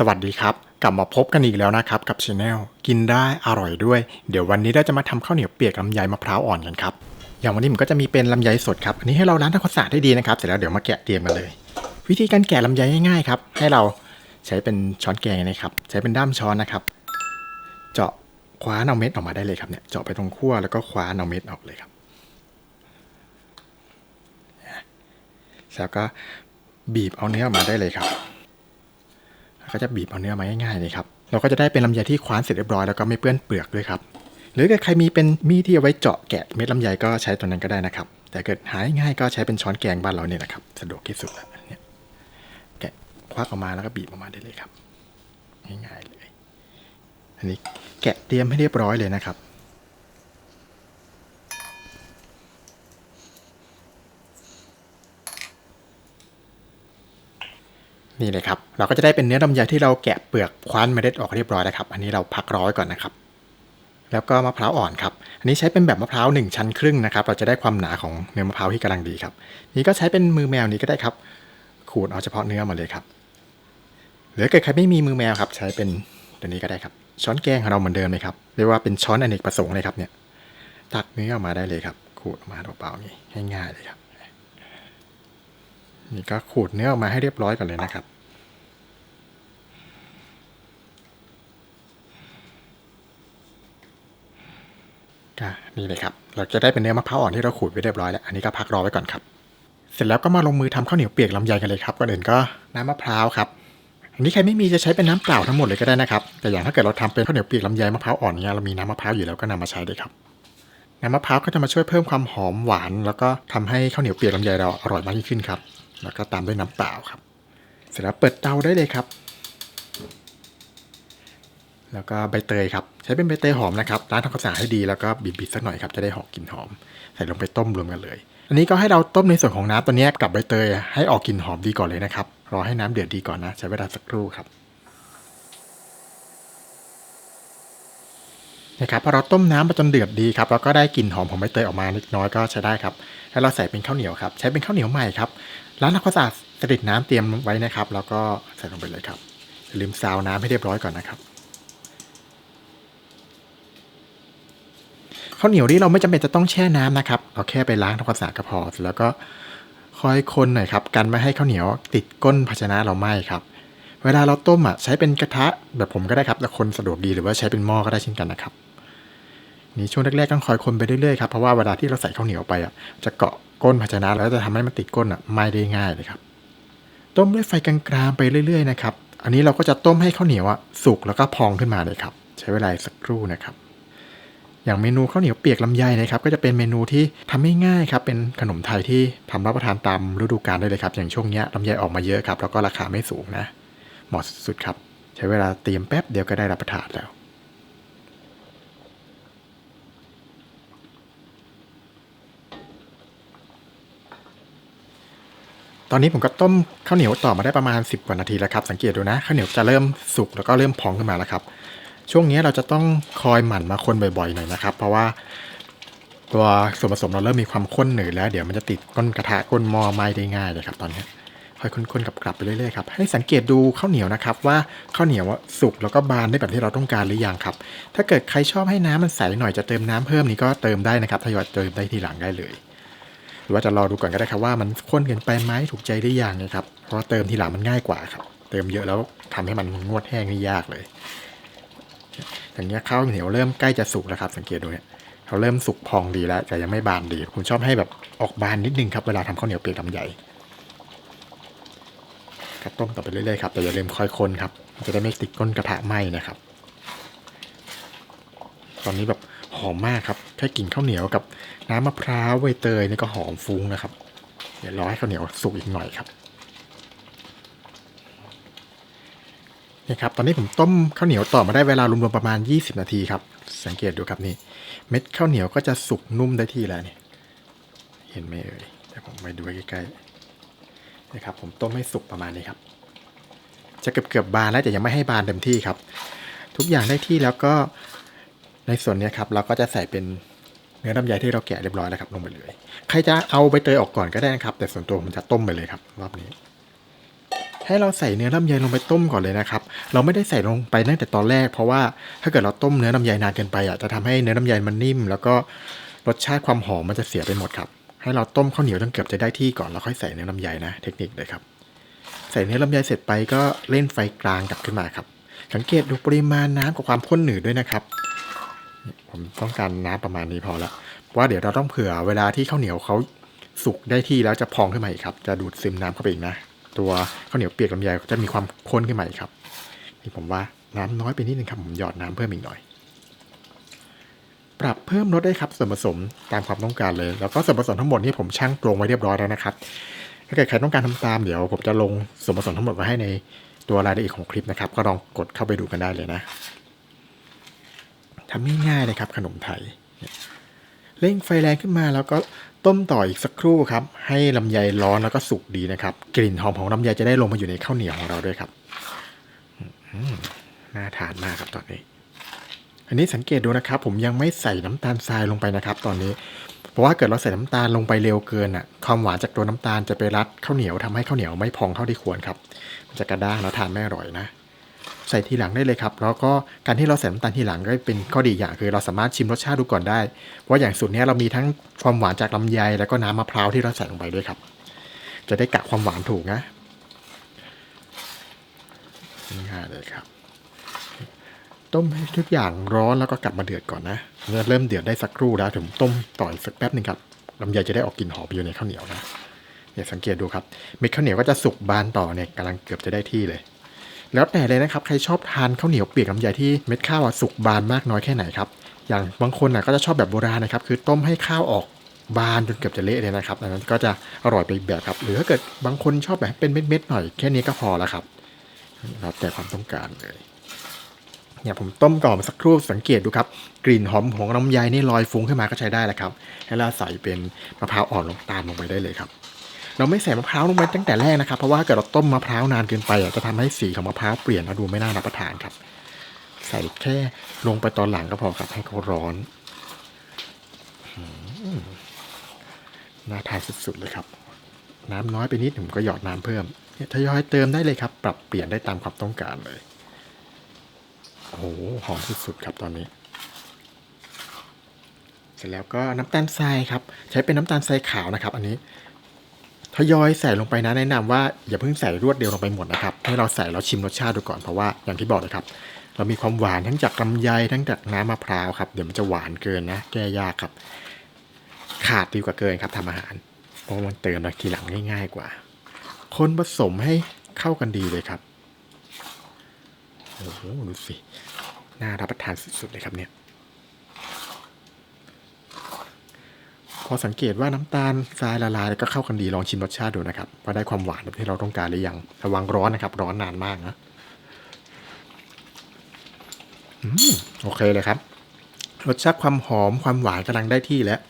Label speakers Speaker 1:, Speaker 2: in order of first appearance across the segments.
Speaker 1: สวัสดีครับ กลับมาพบกันอีกแล้วนะครับกับช anel กินได้อร่อยด้วย เดี๋ยววันนี้เราจะมาทำข้าวเหนียวเปียกลำไยมะพร้าวอ่อนกันครับ อย่างวันนี้ผมก็จะมีเป็นลำไยสดครับ อันนี้ให้เราล้างทำความสะอาดให้ดีนะครับ เสร็จแล้วเดี๋ยวมาแกะเตรียมกันเลย วิธีการแกะลำไยง่ายๆครับ ให้เราใช้เป็นช้อนแกงนะครับ ใช้เป็นด้ามช้อนนะครับ เจาะคว้าเอาเม็ดออกมาได้เลยครับเนี่ย เจาะไปตรงขั้วแล้วก็คว้าเอาเม็ดออกเลยครับ แล้วก็บีบเอาเนื้อออกมาได้เลยครับ แล้วก็จะบีบเอาเนื้อมาง่ายๆเลยครับ เราก็จะได้เป็นลำไยที่คว้านเสร็จเรียบร้อยแล้วก็ไม่เปื้อนเปลือกด้วยครับ หรือถ้าใครมีเป็นมีดที่เอาไว้เจาะแกะเม็ดลำไยก็ใช้ตัวนั้นก็ได้นะครับ แต่เกิดหาง่ายก็ใช้เป็นช้อนแกงบ้านเราเนี่ยนะครับ สะดวกที่สุดแล้วเนี่ยแกะควักออกมาแล้วก็บีบออกมาได้เลยครับ ง่ายๆเลย อันนี้แกะเตรียมให้เรียบร้อยเลยนะครับ นี่เลยครับ เราก็จะได้เป็นเนื้อลำไยที่เราแกะเปลือกคว้านเมล็ดออกเรียบร้อยแล้วครับ อันนี้เราพักร้อยก่อนนะครับ แล้วก็มะพร้าวอ่อนครับ อันนี้ใช้เป็นแบบมะพร้าวหนึ่งชั้นครึ่งนะครับ เราจะได้ความหนาของเนื้อมะพร้าวที่กำลังดีครับ นี่ก็ใช้เป็นมือแมวนี้ก็ได้ครับ ขูดเอาเฉพาะเนื้อมาเลยครับ หรือเกิดใครไม่มีมือแมวครับ ใช้เป็นตัวนี้ก็ได้ครับ ช้อนแกงของเราเหมือนเดิมเลยครับ เรียกว่าเป็นช้อนอเนกประสงค์เลยครับเนี่ย ตักเนื้อออกมาได้เลยครับ ขูดออกมาเปล่าๆอย่างนี้ง่ายๆเลยครับ นี่ก็ขูดเนื้อออกมาให้เรียบร้อยก่อนเลยนะครับก็นี่เลยครับ เราจะได้เป็นเนื้อมะพร้าวอ่อนที่เราขูดไว้เรียบร้อยแล้ว อันนี้ก็พักรอไว้ก่อนครับ เสร็จแล้วก็มาลงมือทำข้าวเหนียวเปียกลำไยกันเลยครับก่อนอื่นก็น้ำมะพร้าวครับอันนี้ใครไม่มีจะใช้เป็นน้ำเปล่าทั้งหมดเลยก็ได้นะครับ แต่อย่างถ้าเกิดเราทำเป็นข้าวเหนียวเปียกลำไยมะพร้าวอ่อนเนี่ยเรามีน้ำมะพร้าวอยู่แล้วก็นำมาใช้เลยครับ น้ำมะพร้าวก็จะมาช่วยเพิ่มความหอมหวาน แล้วก็ทำให้ข้าวเหนียวเปียกลำไยเราอร่อยมากยิ่งขึ้นครับ แล้วก็ตามด้วยน้ำเปล่าครับ เสร็จแล้วเปิดเตาได้เลยครับ แล้วก็ใบเตยครับ ใช้เป็นใบเตยหอมนะครับล้างทำความสะอาดให้ดีแล้วก็บีบๆสักหน่อยครับจะได้หอมกลิ่นหอม ใส่ลงไปต้มรวมกันเลย อันนี้ก็ให้เราต้มในส่วนของน้ำตัวนี้กับใบเตยให้ออกกลิ่นหอมดีก่อนเลยนะครับรอให้น้ำเดือดดีก่อนนะ ใช้เวลาสักครู่ครับนะครับพอเราต้มน้ำไปจนเดือดดีครับแล้วก็ได้กลิ่นหอมของใบเตยออกมาเล็กน้อยก็ใช้ได้ครับให้เราใส่เป็นข้าวเหนียวครับ ใช้เป็นข้าวเหนียวใหม่ครับ ล้างทำความสะอาดสดิดน้ำเตรียมไว้นะครับ แล้วก็ใส่ลงไปเลยครับอย่าลืมซาวน้ำให้เรียบร้อยก่อนนะครับข้าวเหนียวนี่เราไม่จำเป็นจะต้องแช่น้ำนะครับเราแค่ไปล้างทำความสะอาดก็พอเสร็จแล้วก็คอยคนหน่อยครับกันไม่ให้ข้าวเหนียวติดก้นภาชนะเราไหม้ครับ เวลาเราต้มอะใช้เป็นกระทะแบบผมก็ได้ครับแต่คนสะดวกดีหรือว่าใช้เป็นหม้อก็ได้เช่นกันนะครับนี่ช่วงแรกๆต้องคอยคนไปเรื่อยๆครับเพราะว่าเวลาที่เราใส่ข้าวเหนียวไปอะจะเกาะ ก้นภาชนะแล้วจะทำให้มันติดก้นอะไม้ได้ง่ายเลยครับ ต้มด้วยไฟกลางๆไปเรื่อยๆนะครับ อันนี้เราก็จะต้มให้ข้าวเหนียวอะสุกแล้วก็พองขึ้นมาเลยครับ ใช้เวลาสักครู่นะครับ อย่างเมนูข้าวเหนียวเปียกลำไยนะครับ ก็จะเป็นเมนูที่ทำง่ายๆครับ เป็นขนมไทยที่ทำรับประทานตามฤดูกาลได้เลยครับ อย่างช่วงเนี้ยลำไยออกมาเยอะครับ แล้วก็ราคาไม่สูงนะ เหมาะสุดๆครับ ใช้เวลาเตรียมแป๊บเดียวก็ได้รับประทานแล้ว ต อนนี้ผมก็ต้มข้าวเหนียวต่อมาได้ประมาณ 10 กว่านาทีแล้วครับ สังเกตดูนะข้าวเหนียวจะเริ่มสุกแล้วก็เริ่มพองขึ้นมาแล้วครับ ช่วงนี้เราจะต้องคอยหมั่นมาคนบ่อยๆหน่อยนะครับ เพราะว่าตัวส่วนผสมเราเริ่มมีความข้นหนืดแล้ว เดี๋ยวมันจะติดก้นกระทะก้นหม้อไหม้ได้ง่ายเลยครับ ตอนนี้คอยคนๆกับกลับไปเรื่อยๆครับให้สังเกตดูข้าวเหนียวนะครับ ว่าข้าวเหนียวสุกแล้วก็บานได้แบบที่เราต้องการหรือยังครับ ถ้าเกิดใครชอบให้น้ำมันใสหน่อยจะเติมน้ำเพิ่มนี่ก็เติมได้นะครับทยอยเติมได้ทีหลังได้เลย หรือว่าจะรอดูก่อนก็ได้ครับว่ามันข้นเกินไปไหมถูกใจหรือยังนะครับ เพราะเติมทีหลังมันง่ายกว่าครับ เติมเยอะแล้วทำให้มันงวดแห้งนี่ยากเลย อย่างเงี้ข้าวเหนียวเริ่มใกล้จะสุกแล้วครับ สังเกตดูเนี่ยเขาเริ่มสุกพองดีแล้วแต่ยังไม่บานดี ผมชอบให้แบบออกบานนิดนึงครับเวลาทำข้าวเหนียวเปียกลำใหญ่ครับต้มต่อไปเรื่อยๆครับแต่อย่าลืมค่อยคนครับจะได้ไม่ติดก้นกระทะไหม้นะครับ ตอนนี้แบบ หอมมากครับแค่กลิ่นข้าวเหนียวกับน้ำมะพร้าวใบเตยนี่ก็หอมฟุ้งนะครับ เดี๋ยวรอให้ข้าวเหนียวสุกอีกหน่อยครับนี่ครับตอนนี้ผมต้มข้าวเหนียวต่อมาได้เวลารวมๆประมาณ 20 นาทีครับ สังเกตดูครับนี่ เม็ดข้าวเหนียวก็จะสุกนุ่มได้ที่แล้วเนี่ยเห็นไหมเอ่ยเดี๋ยวผมไปดูใกล้ๆนะครับ ผมต้มให้สุกประมาณนี้ครับ จะเกือบๆบานแล้วแต่ยังไม่ให้บานเต็มที่ครับ ทุกอย่างได้ที่แล้วก็ ในส่วนนี้ครับเราก็จะใส่เป็นเนื้อลำไยที่เราแกะเรียบร้อยแล้วครับลงไปเลย ใครจะเอาใบเตยออกก่อนก็ได้นะครับ แต่ส่วนตัวผมจะต้มไปเลยครับรอบนี้ ให้เราใส่เนื้อลำไยลงไปต้มก่อนเลยนะครับ เราไม่ได้ใส่ลงไปตั้งแต่ตอนแรก เพราะว่าถ้าเกิดเราต้มเนื้อลำไยนานเกินไปอะจะทำให้เนื้อลำไยมันนิ่ม แล้วก็รสชาติความหอมมันจะเสียไปหมดครับ ให้เราต้มข้าวเหนียวจนเกือบจะได้ที่ก่อนแล้วค่อยใส่เนื้อลำไยนะ เทคนิคเลยครับ ใส่เนื้อลำไยเสร็จไปก็เล่นไฟกลางกลับขึ้นมาครับ สังเกตดูปริมาณน้ำกับความข้นหนืดด้วยนะครับ ผมต้องการน้ำประมาณนี้พอละว่าเดี๋ยวเราต้องเผื่อเวลาที่ข้าวเหนียวเขาสุกได้ที่แล้วจะพองขึ้นมาอีกครับ จะดูดซึมน้ำเข้าไปอีกนะ ตัวข้าวเหนียวเปียกลำไยจะมีความข้นขึ้นมาอีกครับนี่ผมว่าน้ำน้อยไปนิดนึงครับผมหยอดน้ำเพิ่มอีกหน่อย ปรับเพิ่มรสได้ครับส่วนผสมตามความต้องการเลย แล้วก็ส่วนผสมทั้งหมดนี่ผมชั่งตวงไว้เรียบร้อยแล้วนะครับ ถ้าเกิดใครต้องการทำตามเดี๋ยว ผมจะลงส่วนผสมทั้งหมดไว้ให้ในตัวรายละเอียดของคลิปนะครับ ก็ลองกดเข้าไปดูกันได้เลยนะ ทำง่ายๆเลยครับขนมไทย เร่งไฟแรงขึ้นมาแล้วก็ต้มต่ออีกสักครู่ครับ ให้ลำไยร้อนแล้วก็สุกดีนะครับ กลิ่นหอมของลำไยจะได้ลงมาอยู่ในข้าวเหนียวของเราด้วยครับน่าทานมากครับตอนนี้ อันนี้สังเกตดูนะครับ ผมยังไม่ใส่น้ำตาลทรายลงไปนะครับ ตอนนี้ เพราะว่าเกิดเราใส่น้ำตาลลงไปเร็วเกินอะ ความหวานจากตัวน้ำตาลจะไปรัดข้าวเหนียวทำให้ข้าวเหนียวไม่พองเท่าที่ควรครับ มันจะกระด้างแล้วทานไม่อร่อยนะ ใส่ทีหลังได้เลยครับ แล้วก็การที่เราใส่น้ำตาลทีหลังก็เป็นข้อดีอย่างคือเราสามารถชิมรสชาติดูก่อนได้ เพราะอย่างสูตรนี้เรามีทั้งความหวานจากลำไย แล้วก็น้ำมะพร้าวที่เราใส่ลงไปด้วยครับ จะได้กะความหวานถูกนะง่ายเลยครับ ต้มให้ทุกอย่างร้อนแล้วก็กลับมาเดือดก่อนนะเมื่อเริ่มเดือดได้สักครู่แล้วถึงต้มต่ออีกสักแป๊บหนึ่งครับลำไยจะได้ออกกลิ่นหอมอยู่ในข้าวเหนียวนะเนี่ยสังเกตดูครับเม็ดข้าวเหนียวก็จะสุกบานต่อเนี่ยกำลังเกือบจะได้ที่เลย แล้วแต่เลยนะครับ ใครชอบทานข้าวเหนียวเปียกลำไยที่เม็ดข้าวสุกบานมากน้อยแค่ไหนครับ อย่างบางคนนะก็จะชอบแบบโบราณนะครับ คือต้มให้ข้าวออกบานจนเกือบจะเละเลยนะครับอันนั้นก็จะอร่อยไปแบบครับ หรือถ้าเกิดบางคนชอบแบบเป็นเม็ดๆหน่อยแค่นี้ก็พอแล้วครับแล้วแต่ความต้องการเลยเนี่ยผมต้มก่อนสักครู่สังเกตดูครับกลิ่นหอมของลำไยนี่ลอยฟุ้งขึ้นมาก็ใช้ได้แล้วครับ ให้เราใส่เป็นมะพร้าวอ่อนลงตามลงไปได้เลยครับ เราไม่ใส่มะพร้าวลงไปตั้งแต่แรกนะครับเพราะว่าเกิดเราต้มมะพร้าวนานเกินไปจะทำให้สีของมะพร้าวเปลี่ยนแล้วดูไม่น่ารับประทานครับ ใส่แค่ลงไปตอนหลังก็พอครับให้เขาร้อนน่าทานสุดๆเลยครับ น้ำน้อยไปนิดผมก็หยอดน้ำเพิ่มเนี่ยทยอยเติมได้เลยครับ ปรับเปลี่ยนได้ตามความต้องการเลยโอ้โหหอมสุดๆครับตอนนี้ เสร็จแล้วก็น้ำตาลทรายครับ ใช้เป็นน้ำตาลทรายขาวนะครับ อันนี้ ทยอยใส่ลงไปนะแนะนำว่าอย่าเพิ่งใส่รวดเดียวลงไปหมดนะครับ ให้เราใส่เราชิมรสชาติดูก่อนเพราะว่าอย่างที่บอกเลยครับ เรามีความหวานทั้งจากลำไยทั้งจากน้ำมะพร้าวครับเดี๋ยวมันจะหวานเกินนะ แก้ยากครับ ขาดดีกว่าเกินครับทำอาหารเพราะมันเติมทีหลังง่ายๆกว่า คนผสมให้เข้ากันดีเลยครับโอ้โหดูสิน่ารับประทานสุดๆเลยครับเนี่ย พอสังเกตว่าน้ำตาลทรายละลายแล้วก็เข้ากันดีลองชิมรสชาติดูนะครับว่าได้ความหวานแบบที่เราต้องการหรือยังระวังร้อนนะครับ ร้อนนานมากนะอโอเคเลยครับรสชาติความหอมความหวานกำลังได้ที่แล้ว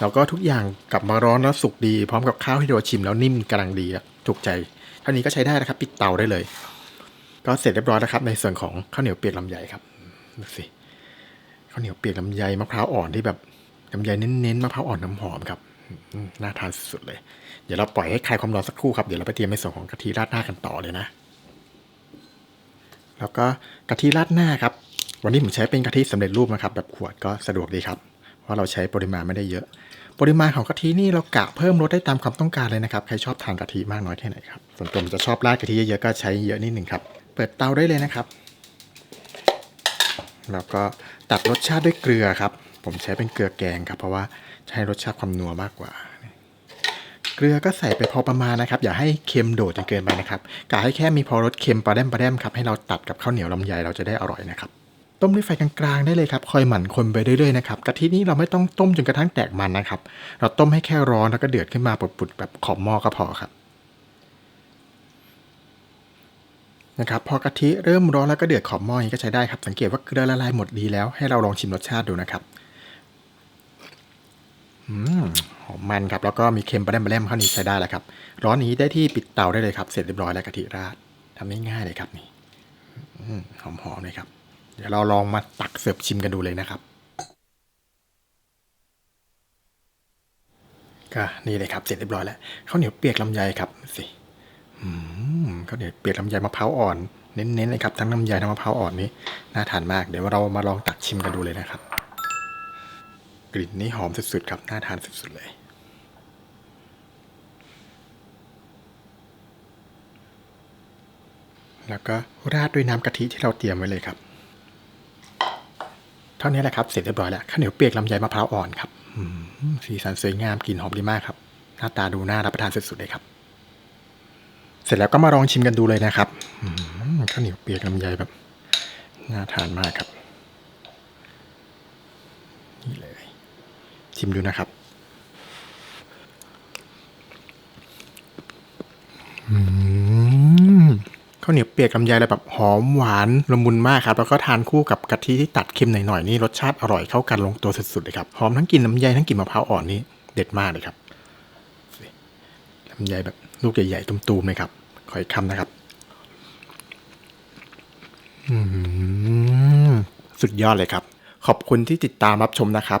Speaker 1: แล้วก็ทุกอย่างกลับมาร้อนแล้วสุกดี พร้อมกับข้าวที่เราชิมแล้วนิ่มกำลังดีถูกใจเท่านี้ก็ใช้ได้นะครับ ปิดเตาได้เลย ก็เสร็จเรียบร้อยแล้วครับ ในส่วนของข้าวเหนียวเปียกลำไยครับดูสิข้าวเหนียวเปียกลำไยมะพร้าวอ่อนที่แบบ ลำไยเน้นๆมะพร้าวอ่อนน้ำหอมครับน่าทานสุดๆเลย เดี๋ยวเราปล่อยให้คลายความร้อนสักครู่ครับ เดี๋ยวเราไปเตรียมในส่วนของกะทิราดหน้ากันต่อเลยนะ แล้วก็กะทิราดหน้าครับ วันนี้ผมใช้เป็นกะทิสำเร็จรูปนะครับ แบบขวดก็สะดวกดีครับ เพราะเราใช้ปริมาณไม่ได้เยอะ ปริมาณของกะทินี่เรากะเพิ่มรสได้ตามความต้องการเลยนะครับ ใครชอบทานกะทิมากน้อยแค่ไหนครับ ส่วนตัวผมจะชอบราดกะทิเยอะๆก็ใช้เยอะนิดหนึ่งครับ เปิดเตาได้เลยนะครับ แล้วก็ตัดรสชาติด้วยเกลือครับ ผมใช้เป็นเกลือแกงครับ เพราะว่าใช้รสชาติความนัวมากกว่า เกลือก็ใส่ไปพอประมาณนะครับ อย่าให้เค็มโดดจนเกินไปนะครับกะให้แค่มีพอรสเค็มปลาแดมปลาแดมครับให้เราตัดกับข้าวเหนียวลำไยเราจะได้อร่อยนะครับต้มด้วยไฟกลางๆได้เลยครับ คอยหมั่นคนไปเรื่อยๆนะครับกะทินี้เราไม่ต้องต้มจนกระทั่งแตกมันนะครับ เราต้มให้แค่ร้อนแล้วก็เดือดขึ้นมาปุดๆแบบขอบหม้อก็พอครับนะครับพอกะทิเริ่มร้อนแล้วก็เดือดขอบหม้อนี้ก็ใช้ได้ครับ สังเกตว่าเกลือละลายหมดดีแล้วให้เราลองชิมรสชาติดูนะครับ หอมมันครับ แล้วก็มีเค็มปลาแดมปลาแดมเข้านี้ใช้ได้แล้วครับ ร้อนนี้ได้ที่ปิดเตาได้เลยครับ เสร็จเรียบร้อยแล้วกะทิราดทำง่ายๆเลยครับนี่อหอมๆเลยครับ เดี๋ยวเราลองมาตักเสิร์ฟชิมกันดูเลยนะครับก็นี่เลยครับเสร็จเรียบร้อยแล้วข้าวเหนียวเปียกลำไยครับสิข้าวเหนียวเปียกลำไยมะพร้าวอ่อนเน้นๆเลยครับทั้งลำไยทั้งมะพร้าวอ่อนนี้น่าทานมากเดี๋ยวเรามาลองตักชิมกันดูเลยนะครับ กลิ่นนี้หอมสุดๆครับ น่าทานสุดๆเลย แล้วก็ราดด้วยน้ำกะทิที่เราเตรียมไว้เลยครับ เท่านี้แหละครับ เสร็จเรียบร้อยแล้วข้าวเหนียวเปียกลำไยมะพร้าวอ่อนครับสีสันสวยงามกลิ่นหอมดีมากครับ หน้าตาดูน่ารับประทานสุดๆเลยครับ เสร็จแล้วก็มาลองชิมกันดูเลยนะครับข้าวเหนียวเปียกลำไยแบบน่าทานมากครับนี่เลย ชิมดูนะครับ อืมข้าวเหนียวเปียกลำไยอะไรแบบหอมหวานละมุนมากครับ แล้วก็ทานคู่กับกะทิที่ตัดเค็มหน่อยๆนี่รสชาติอร่อยเข้ากันลงตัวสุดๆเลยครับ หอมทั้งกลิ่นลำไยทั้งกลิ่นมะพร้าวอ่อนนี่เด็ดมากเลยครับลำไยแบบลูกใหญ่ๆตุ้มๆเลยครับขออีกคำนะครับอืมสุดยอดเลยครับ ขอบคุณที่ติดตามรับชมนะครับ